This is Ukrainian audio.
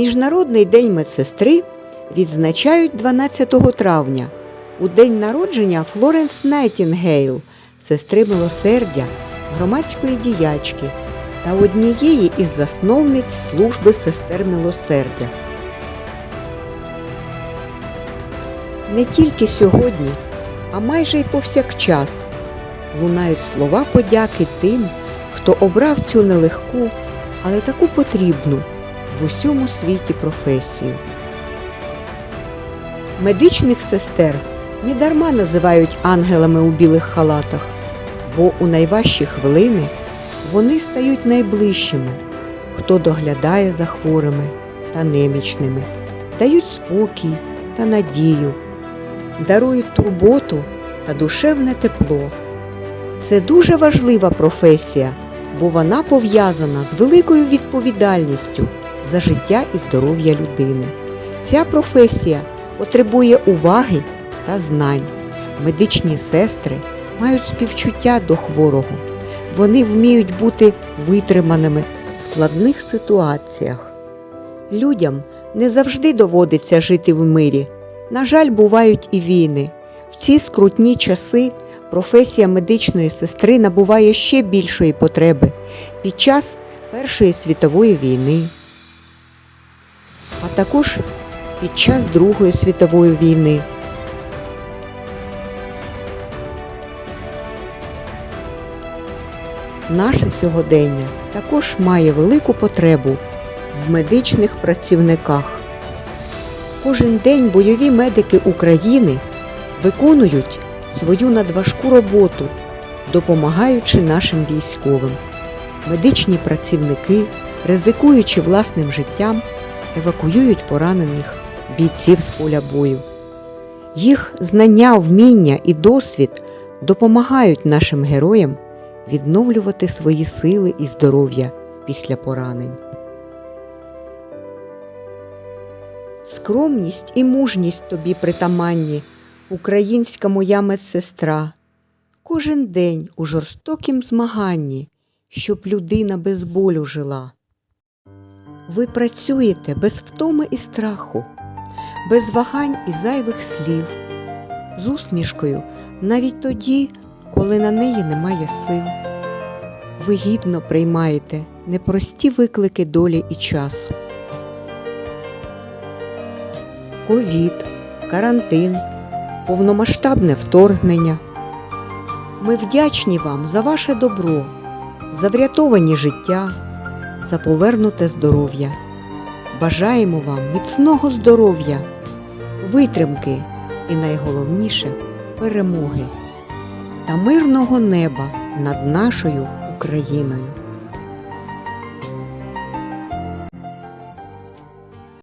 Міжнародний день медсестри відзначають 12 травня у день народження Флоренс Найтінгейл, сестри милосердя, громадської діячки та однієї із засновниць служби сестер милосердя. Не тільки сьогодні, а майже й повсякчас лунають слова подяки тим, хто обрав цю нелегку, але таку потрібну в усьому світі професію. Медичних сестер недарма називають ангелами у білих халатах, бо у найважчі хвилини вони стають найближчими, хто доглядає за хворими та немічними, дають спокій та надію, дарують турботу та душевне тепло. Це дуже важлива професія, бо вона пов'язана з великою відповідальністю за життя і здоров'я людини. Ця професія потребує уваги та знань. Медичні сестри мають співчуття до хворого. Вони вміють бути витриманими в складних ситуаціях. Людям не завжди доводиться жити в мирі. На жаль, бувають і війни. В ці скрутні часи професія медичної сестри набуває ще більшої потреби під час Першої світової війни, також під час Другої світової війни. Наше сьогодення також має велику потребу в медичних працівниках. Кожен день бойові медики України виконують свою надважку роботу, допомагаючи нашим військовим. Медичні працівники, ризикуючи власним життям, евакуюють поранених бійців з поля бою. Їх знання, вміння і досвід допомагають нашим героям відновлювати свої сили і здоров'я після поранень. Скромність і мужність тобі притаманні, українська моя медсестра. Кожен день у жорстокім змаганні, щоб людина без болю жила. Ви працюєте без втоми і страху, без вагань і зайвих слів, з усмішкою навіть тоді, коли на неї немає сил. Ви гідно приймаєте непрості виклики долі і часу. Ковід, карантин, повномасштабне вторгнення. Ми вдячні вам за ваше добро, за врятовані життя, за повернуте здоров'я. Бажаємо вам міцного здоров'я, витримки і найголовніше перемоги та мирного неба над нашою Україною.